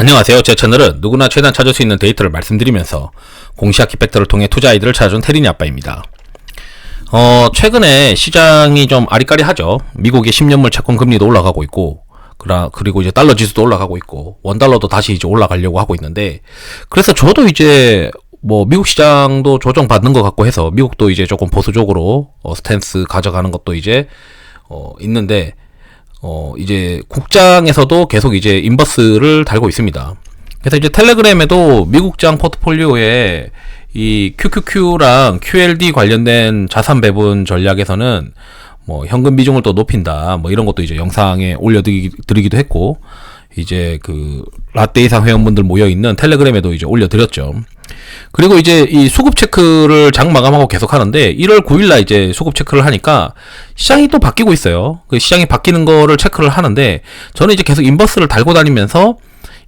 안녕하세요. 제 채널은 누구나 최대한 찾을 수 있는 데이터를 말씀드리면서 공시학 키팩터를 통해 투자 아이디를 찾아준 테리니 아빠입니다. 어, 최근에 시장이 좀 아리까리하죠. 미국의 10년물 채권 금리도 올라가고 있고, 그리고 이제 달러 지수도 올라가고 있고, 원달러도 다시 이제 올라가려고 하고 있는데, 그래서 저도 이제 뭐 미국 시장도 조정받는 것 같고 해서 미국도 이제 조금 보수적으로 어, 스탠스 가져가는 것도 이제 어, 있는데 어, 이제 국장에서도 계속 이제 인버스를 달고 있습니다. 그래서 이제 텔레그램에도 미국장 포트폴리오에 이 QQQ랑 QLD 관련된 자산 배분 전략에서는 뭐 현금 비중을 또 높인다 뭐 이런 것도 이제 영상에 올려드리기도 했고 이제 그 라떼 이상 회원분들 모여 있는 텔레그램에도 이제 올려드렸죠. 그리고 이제 이 수급 체크를 장 마감하고 계속 하는데 1월 9일날 이제 수급 체크를 하니까 시장이 또 바뀌고 있어요. 그 시장이 바뀌는 거를 체크를 하는데 저는 이제 계속 인버스를 달고 다니면서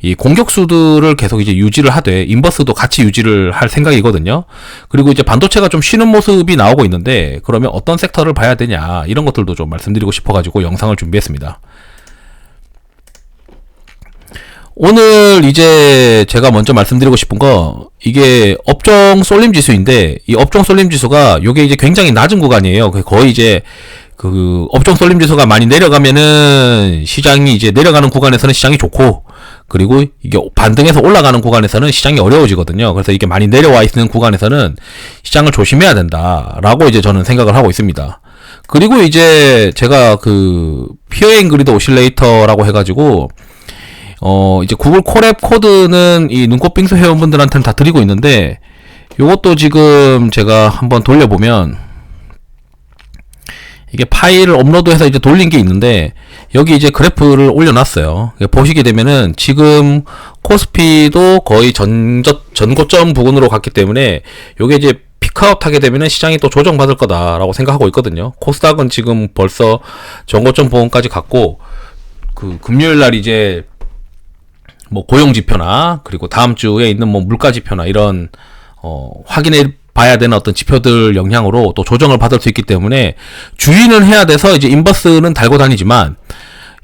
이 공격수들을 계속 이제 유지를 하되 인버스도 같이 유지를 할 생각이거든요. 그리고 이제 반도체가 좀 쉬는 모습이 나오고 있는데 그러면 어떤 섹터를 봐야 되냐 이런 것들도 좀 말씀드리고 싶어가지고 영상을 준비했습니다. 오늘 이제 제가 먼저 말씀드리고 싶은 거 이게 업종 쏠림 지수인데 이 업종 쏠림 지수가 요게 이제 굉장히 낮은 구간이에요. 거의 이제 그 업종 쏠림 지수가 많이 내려가면은 시장이 이제 내려가는 구간에서는 시장이 좋고 그리고 이게 반등해서 올라가는 구간에서는 시장이 어려워지거든요. 그래서 이게 많이 내려와 있는 구간에서는 시장을 조심해야 된다라고 이제 저는 생각을 하고 있습니다. 그리고 이제 제가 그 피어 앵그리드 오실레이터라고 해가지고 어, 이제 구글 콜앱 코드는 이 눈꽃빙수 회원분들한테는 다 드리고 있는데, 요것도 지금 제가 한번 돌려보면, 이게 파일을 업로드해서 이제 돌린 게 있는데, 여기 이제 그래프를 올려놨어요. 보시게 되면은 지금 코스피도 거의 전저, 전고점 부근으로 갔기 때문에, 요게 이제 피크아웃 하게 되면은 시장이 또 조정받을 거다라고 생각하고 있거든요. 코스닥은 지금 벌써 전고점 부근까지 갔고, 그 금요일 날 이제 뭐 고용 지표나 그리고 다음 주에 있는 뭐 물가 지표나 이런 어 확인해 봐야 되는 어떤 지표들 영향으로 또 조정을 받을 수 있기 때문에 주의는 해야 돼서 이제 인버스는 달고 다니지만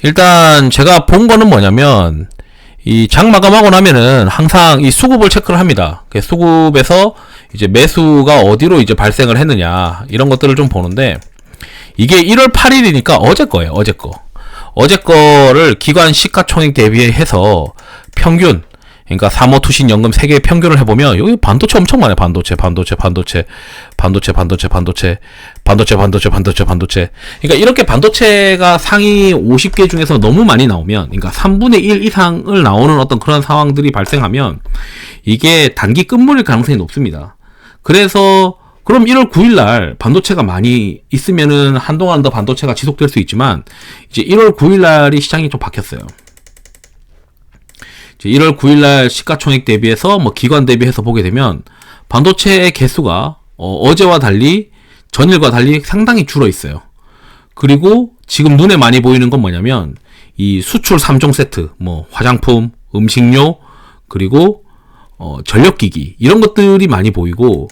일단 제가 본 거는 뭐냐면 이 장 마감하고 나면은 항상 이 수급을 체크를 합니다. 그 수급에서 이제 매수가 어디로 이제 발생을 했느냐 이런 것들을 좀 보는데 이게 1월 8일이니까 어제 거예요. 어제 거. 어제 거를 기관 시가총액 대비해서 평균 그러니까 사모 투신 연금 세 개의 평균을 해보면 여기 반도체 엄청 많아요. 반도체, 반도체, 반도체, 반도체, 반도체, 반도체, 반도체, 반도체, 반도체, 반도체. 그러니까 이렇게 반도체가 상위 50개 중에서 너무 많이 나오면, 그러니까 3분의 1 이상을 나오는 어떤 그런 상황들이 발생하면 이게 단기 끝물일 가능성이 높습니다. 그래서 그럼 1월 9일 날 반도체가 많이 있으면은 한동안 더 반도체가 지속될 수 있지만 이제 1월 9일 날이 시장이 좀 바뀌었어요. 1월 9일날 시가총액 대비해서 뭐 기관 대비해서 보게 되면 반도체의 개수가 어, 제와 달리 전일과 달리 상당히 줄어 있어요. 그리고 지금 눈에 많이 보이는 건 뭐냐면 이 수출 3종 세트, 뭐 화장품, 음식료, 그리고 어, 전력기기 이런 것들이 많이 보이고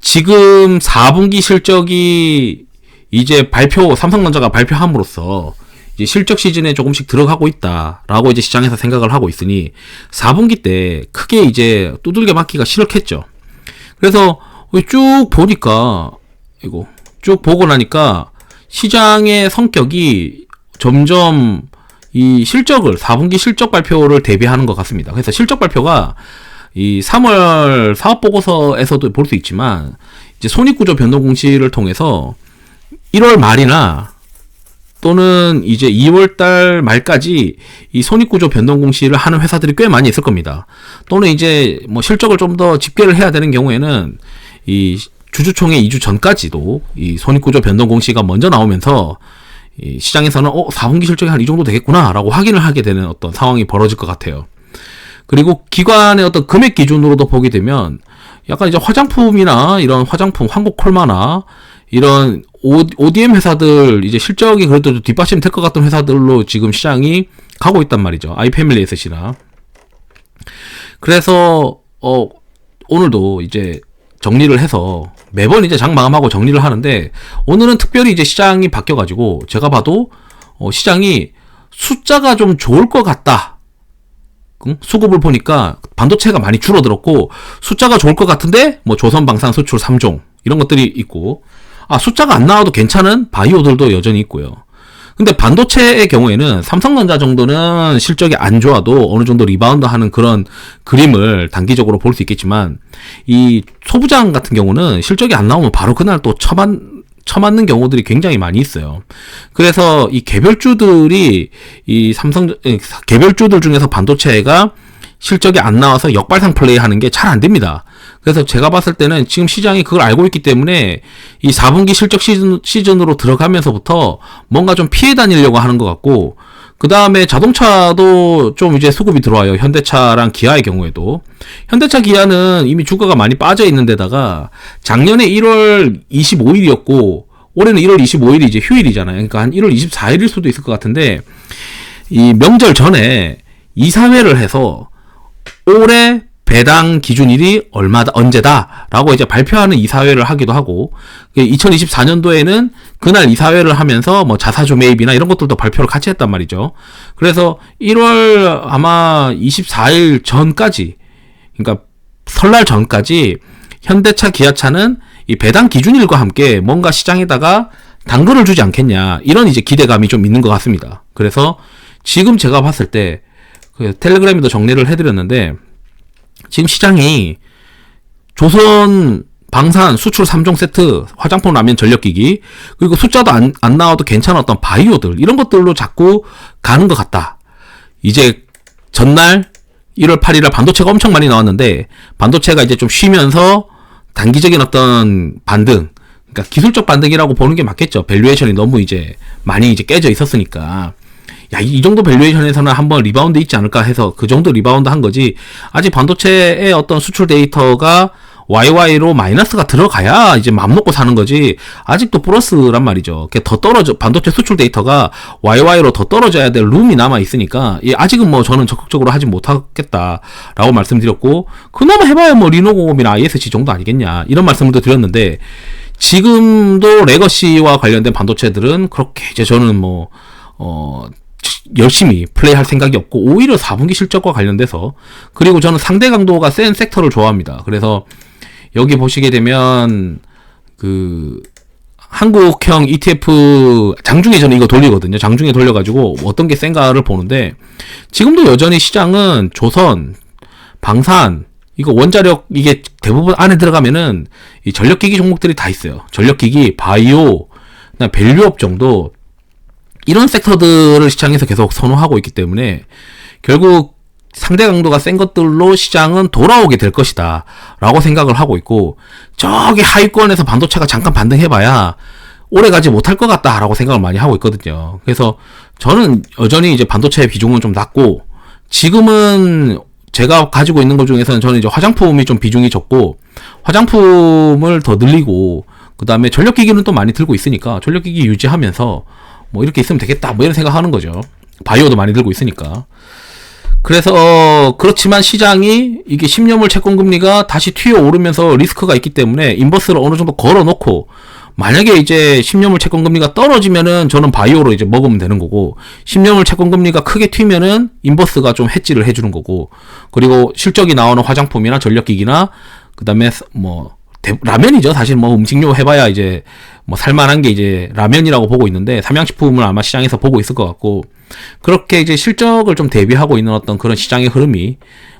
지금 4분기 실적이 이제 발표 삼성전자가 발표함으로써 이제 실적 시즌에 조금씩 들어가고 있다라고 이제 시장에서 생각을 하고 있으니 4분기 때 크게 이제 두들겨 맞기가 싫었겠죠. 그래서 쭉 보니까 이거 쭉 보고 나니까 시장의 성격이 점점 이 실적을 4분기 실적 발표를 대비하는 것 같습니다. 그래서 실적 발표가 이 3월 사업 보고서에서도 볼 수 있지만 이제 손익 구조 변동 공시를 통해서 1월 말이나 또는 이제 2월달 말까지 이 손익구조 변동 공시를 하는 회사들이 꽤 많이 있을 겁니다. 또는 이제 뭐 실적을 좀 더 집계를 해야 되는 경우에는 이 주주총회 2주 전까지도 이 손익구조 변동 공시가 먼저 나오면서 이 시장에서는 어 4분기 실적이 한 이 정도 되겠구나라고 확인을 하게 되는 어떤 상황이 벌어질 것 같아요. 그리고 기관의 어떤 금액 기준으로도 보게 되면 약간 이제 화장품이나 이런 화장품 한국 콜마나 이런 ODM 회사들 이제 실적이 그래도 뒷받침 될 것 같은 회사들로 지금 시장이 가고 있단 말이죠. 아이패밀리 에셋이나. 그래서 어 오늘도 이제 정리를 해서 매번 이제 장 마감하고 정리를 하는데 오늘은 특별히 이제 시장이 바뀌어 가지고 제가 봐도 어 시장이 숫자가 좀 좋을 것 같다. 응? 수급을 보니까 반도체가 많이 줄어들었고 숫자가 좋을 것 같은데 뭐 조선 방산 수출 3종 이런 것들이 있고 아 숫자가 안 나와도 괜찮은 바이오들도 여전히 있고요. 근데 반도체의 경우에는 삼성전자 정도는 실적이 안 좋아도 어느 정도 리바운드 하는 그런 그림을 단기적으로 볼 수 있겠지만 이 소부장 같은 경우는 실적이 안 나오면 바로 그날 또 처만 처맞는 경우들이 굉장히 많이 있어요. 그래서 이 개별주들이 이 삼성 에, 개별주들 중에서 반도체가 실적이 안 나와서 역발상 플레이 하는 게 잘 안 됩니다. 그래서 제가 봤을 때는 지금 시장이 그걸 알고 있기 때문에 이 4분기 실적 시즌, 시즌으로 들어가면서부터 뭔가 좀 피해 다니려고 하는 것 같고, 그 다음에 자동차도 좀 이제 수급이 들어와요. 현대차랑 기아의 경우에도. 현대차 기아는 이미 주가가 많이 빠져 있는 데다가 작년에 1월 25일이었고, 올해는 1월 25일이 이제 휴일이잖아요. 그러니까 한 1월 24일일 수도 있을 것 같은데, 이 명절 전에 이사회를 해서 올해 배당 기준일이 얼마다 언제다라고 이제 발표하는 이사회를 하기도 하고 2024년도에는 그날 이사회를 하면서 뭐 자사주 매입이나 이런 것들도 발표를 같이 했단 말이죠. 그래서 1월 아마 24일 전까지 그러니까 설날 전까지 현대차 기아차는 이 배당 기준일과 함께 뭔가 시장에다가 당근을 주지 않겠냐 이런 이제 기대감이 좀 있는 것 같습니다. 그래서 지금 제가 봤을 때 그 텔레그램에도 정리를 해드렸는데 지금 시장이 조선 방산 수출 3종 세트 화장품 라면 전력기기 그리고 숫자도 안, 안 나와도 괜찮았던 바이오들 이런 것들로 자꾸 가는 것 같다. 이제 전날 1월 8일에 반도체가 엄청 많이 나왔는데 반도체가 이제 좀 쉬면서 단기적인 어떤 반등 그러니까 기술적 반등이라고 보는 게 맞겠죠. 밸류에이션이 너무 이제 많이 이제 깨져 있었으니까. 야, 이 정도 밸류에이션에서는 한번 리바운드 있지 않을까 해서 그 정도 리바운드 한 거지. 아직 반도체의 어떤 수출 데이터가 YY로 마이너스가 들어가야 이제 맘 놓고 사는 거지. 아직도 플러스란 말이죠. 더 떨어져, 반도체 수출 데이터가 YY로 더 떨어져야 될 룸이 남아 있으니까, 예, 아직은 뭐 저는 적극적으로 하지 못하겠다라고 말씀드렸고, 그나마 해봐야 뭐 리노공업이나 ISC 정도 아니겠냐. 이런 말씀도 드렸는데, 지금도 레거시와 관련된 반도체들은 그렇게 이제 저는 뭐, 어, 열심히 플레이할 생각이 없고 오히려 4분기 실적과 관련돼서 그리고 저는 상대 강도가 센 섹터를 좋아합니다. 그래서 여기 보시게 되면 그 한국형 ETF 장중에 저는 이거 돌리거든요. 장중에 돌려가지고 어떤 게 센가를 보는데 지금도 여전히 시장은 조선, 방산 이거 원자력 이게 대부분 안에 들어가면은 이 전력기기 종목들이 다 있어요. 전력기기, 바이오, 밸류업 정도 이런 섹터들을 시장에서 계속 선호하고 있기 때문에 결국 상대 강도가 센 것들로 시장은 돌아오게 될 것이다. 라고 생각을 하고 있고, 저기 하위권에서 반도체가 잠깐 반등해봐야 오래 가지 못할 것 같다 라고 생각을 많이 하고 있거든요. 그래서 저는 여전히 이제 반도체의 비중은 좀 낮고, 지금은 제가 가지고 있는 것 중에서는 저는 이제 화장품이 좀 비중이 적고, 화장품을 더 늘리고, 그 다음에 전력기기는 또 많이 들고 있으니까, 전력기기 유지하면서, 뭐 이렇게 있으면 되겠다 뭐 이런 생각하는 거죠. 바이오도 많이 들고 있으니까. 그래서 그렇지만 시장이 이게 10년물 채권 금리가 다시 튀어 오르면서 리스크가 있기 때문에 인버스를 어느 정도 걸어 놓고 만약에 이제 10년물 채권 금리가 떨어지면은 저는 바이오로 이제 먹으면 되는 거고 10년물 채권 금리가 크게 튀면은 인버스가 좀 해지를 해 주는 거고 그리고 실적이 나오는 화장품이나 전력기기나 그다음에 뭐 대, 라면이죠. 사실 뭐 음식료 해봐야 이제 뭐 살만한 게 이제 라면이라고 보고 있는데 삼양식품을 아마 시장에서 보고 있을 것 같고 그렇게 이제 실적을 좀 대비하고 있는 어떤 그런 시장의 흐름이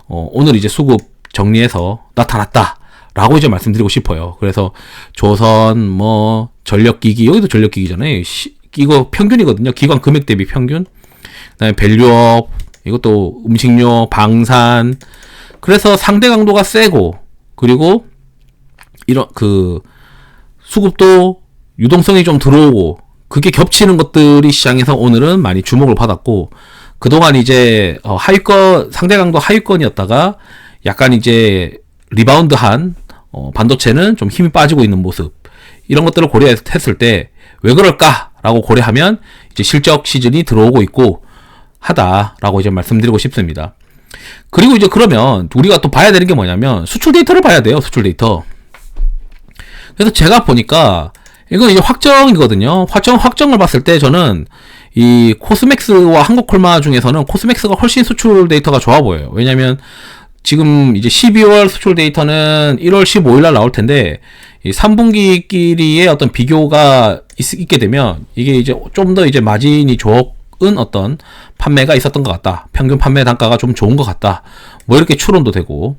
어, 오늘 이제 수급 정리해서 나타났다. 라고 이제 말씀드리고 싶어요. 그래서 조선, 뭐, 전력기기, 여기도 전력기기잖아요. 시, 이거 평균이거든요. 기관 금액 대비 평균. 그 다음에 밸류업, 이것도 음식료, 방산. 그래서 상대 강도가 세고, 그리고 이런 그 수급도 유동성이 좀 들어오고 그게 겹치는 것들이 시장에서 오늘은 많이 주목을 받았고 그동안 이제 어 하위권 상대 강도 하위권이었다가 약간 이제 리바운드한 어 반도체는 좀 힘이 빠지고 있는 모습 이런 것들을 고려했을 때 왜 그럴까라고 고려하면 이제 실적 시즌이 들어오고 있고 하다라고 이제 말씀드리고 싶습니다. 그리고 이제 그러면 우리가 또 봐야 되는 게 뭐냐면 수출 데이터를 봐야 돼요. 수출 데이터. 그래서 제가 보니까 이건 이제 확정이거든요. 확정 확정을 봤을 때 저는 이 코스맥스와 한국콜마 중에서는 코스맥스가 훨씬 수출 데이터가 좋아 보여요. 왜냐면 지금 이제 12월 수출 데이터는 1월 15일 날 나올 텐데 이 3분기끼리의 어떤 비교가 있, 게 되면 이게 이제 좀 더 이제 마진이 적은 어떤 판매가 있었던 것 같다. 평균 판매 단가가 좀 좋은 것 같다. 뭐 이렇게 추론도 되고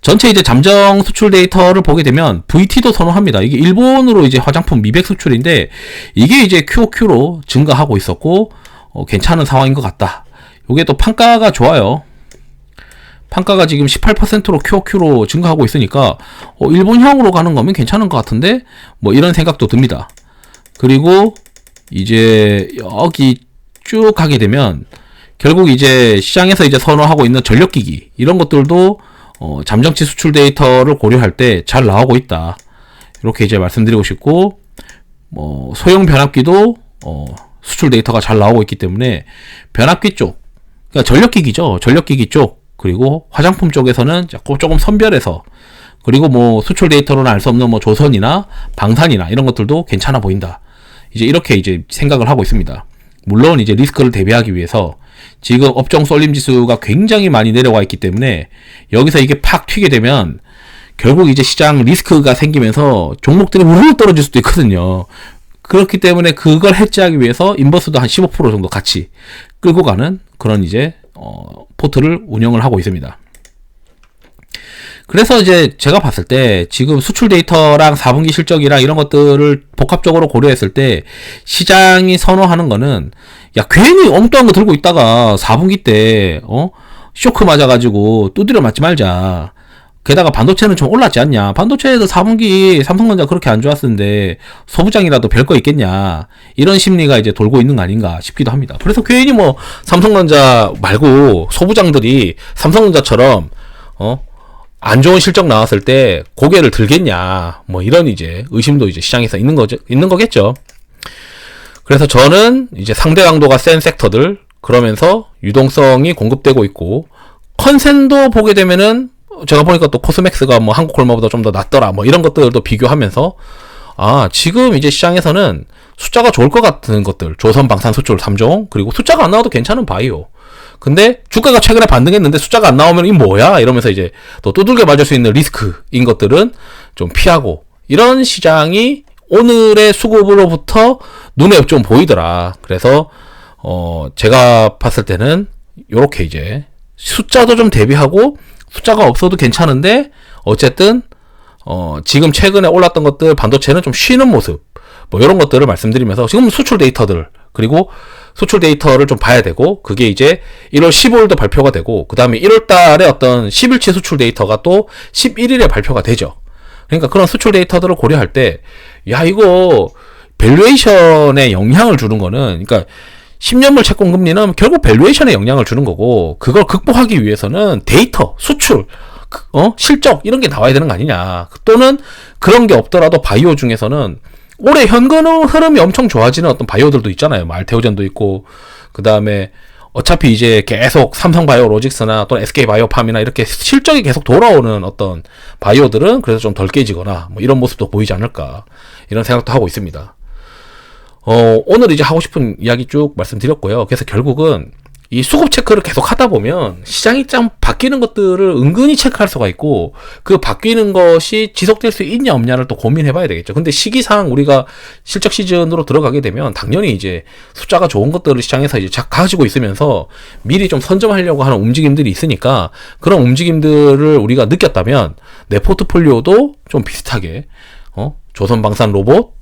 전체 이제 잠정 수출 데이터를 보게 되면 VT도 선호합니다. 이게 일본으로 이제 화장품 미백 수출인데 이게 이제 QOQ로 증가하고 있었고 어, 괜찮은 상황인 것 같다. 이게 또 판가가 좋아요. 판가가 지금 18%로 QOQ로 증가하고 있으니까 어, 일본형으로 가는 거면 괜찮은 것 같은데 뭐 이런 생각도 듭니다. 그리고 이제 여기 쭉 가게 되면 결국 이제 시장에서 이제 선호하고 있는 전력기기 이런 것들도 어, 잠정치 수출 데이터를 고려할 때 잘 나오고 있다. 이렇게 이제 말씀드리고 싶고 뭐 소형 변압기도 어, 수출 데이터가 잘 나오고 있기 때문에 변압기 쪽, 그러니까 전력기기죠. 전력기기 쪽 그리고 화장품 쪽에서는 조금 선별해서 그리고 뭐 수출 데이터로는 알 수 없는 뭐 조선이나 방산이나 이런 것들도 괜찮아 보인다. 이제 이렇게 이제 생각을 하고 있습니다. 물론 이제 리스크를 대비하기 위해서 지금 업종 쏠림 지수가 굉장히 많이 내려와 있기 때문에 여기서 이게 팍 튀게 되면 결국 이제 시장 리스크가 생기면서 종목들이 우르르 떨어질 수도 있거든요. 그렇기 때문에 그걸 해지하기 위해서 인버스도 한 15% 정도 같이 끌고 가는 그런 이제 어, 포트를 운영을 하고 있습니다. 그래서 이제 제가 봤을 때 지금 수출 데이터랑 4분기 실적이랑 이런 것들을 복합적으로 고려했을 때 시장이 선호하는 거는 야 괜히 엉뚱한 거 들고 있다가 4분기 때 어? 쇼크 맞아가지고 두드려 맞지 말자. 게다가 반도체는 좀 올랐지 않냐. 반도체에도 4분기 삼성전자 그렇게 안 좋았는데 소부장이라도 별 거 있겠냐. 이런 심리가 이제 돌고 있는 거 아닌가 싶기도 합니다. 그래서 괜히 뭐 삼성전자 말고 소부장들이 삼성전자처럼 어? 안 좋은 실적 나왔을 때 고개를 들겠냐. 뭐 이런 이제 의심도 이제 시장에서 있는 거죠. 있는 거겠죠. 그래서 저는 이제 상대 강도가 센 섹터들 그러면서 유동성이 공급되고 있고 컨센도 보게 되면은 제가 보니까 또 코스맥스가 뭐 한국 골마보다 좀 더 낫더라 뭐 이런 것들도 비교하면서 아 지금 이제 시장에서는 숫자가 좋을 것 같은 것들 조선 방산 수출 3종 그리고 숫자가 안 나와도 괜찮은 바이오 근데 주가가 최근에 반등했는데 숫자가 안 나오면 이 뭐야 이러면서 이제 또 두들겨 맞을 수 있는 리스크인 것들은 좀 피하고 이런 시장이 오늘의 수급으로부터 눈에 좀 보이더라. 그래서 어 제가 봤을 때는 요렇게 이제 숫자도 좀 대비하고 숫자가 없어도 괜찮은데 어쨌든 어 지금 최근에 올랐던 것들 반도체는 좀 쉬는 모습 뭐 이런 것들을 말씀드리면서 지금 수출 데이터들 그리고 수출 데이터를 좀 봐야 되고 그게 이제 1월 15일도 발표가 되고 그 다음에 1월 달에 어떤 10일치 수출 데이터가 또 11일에 발표가 되죠. 그러니까 그런 수출 데이터들을 고려할 때 야 이거 밸류에이션에 영향을 주는 거는 그러니까 10년물 채권 금리는 결국 밸류에이션에 영향을 주는 거고 그걸 극복하기 위해서는 데이터, 수출, 그, 어 실적 이런 게 나와야 되는 거 아니냐. 또는 그런 게 없더라도 바이오 중에서는 올해 현금 흐름이 엄청 좋아지는 어떤 바이오들도 있잖아요. 말테오젠도 있고 그 다음에 어차피 이제 계속 삼성 바이오 로직스나 또는 SK바이오팜이나 이렇게 실적이 계속 돌아오는 어떤 바이오들은 그래서 좀 덜 깨지거나 뭐 이런 모습도 보이지 않을까 이런 생각도 하고 있습니다. 어, 오늘 이제 하고 싶은 이야기 쭉 말씀드렸고요. 그래서 결국은 이 수급 체크를 계속 하다 보면 시장이 좀 바뀌는 것들을 은근히 체크할 수가 있고 그 바뀌는 것이 지속될 수 있냐 없냐를 또 고민해 봐야 되겠죠. 근데 시기상 우리가 실적 시즌으로 들어가게 되면 당연히 이제 숫자가 좋은 것들을 시장에서 이제 가지고 있으면서 미리 좀 선점하려고 하는 움직임들이 있으니까 그런 움직임들을 우리가 느꼈다면 내 포트폴리오도 좀 비슷하게 어 조선방산 로봇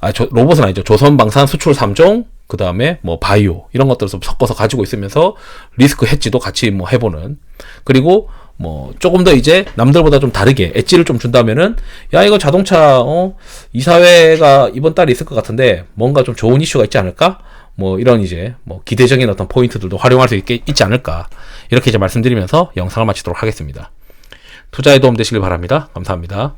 아, 저, 로봇은 아니죠. 조선방산 수출 3종, 그 다음에 뭐 바이오 이런 것들을 좀 섞어서 가지고 있으면서 리스크 해지도 같이 뭐 해보는. 그리고 뭐 조금 더 이제 남들보다 좀 다르게 엣지를 좀 준다면은 야 이거 자동차 어? 이사회가 이번 달에 있을 것 같은데 뭔가 좀 좋은 이슈가 있지 않을까? 뭐 이런 이제 뭐 기대적인 어떤 포인트들도 활용할 수 있게 있지 않을까? 이렇게 이제 말씀드리면서 영상을 마치도록 하겠습니다. 투자에 도움 되시길 바랍니다. 감사합니다.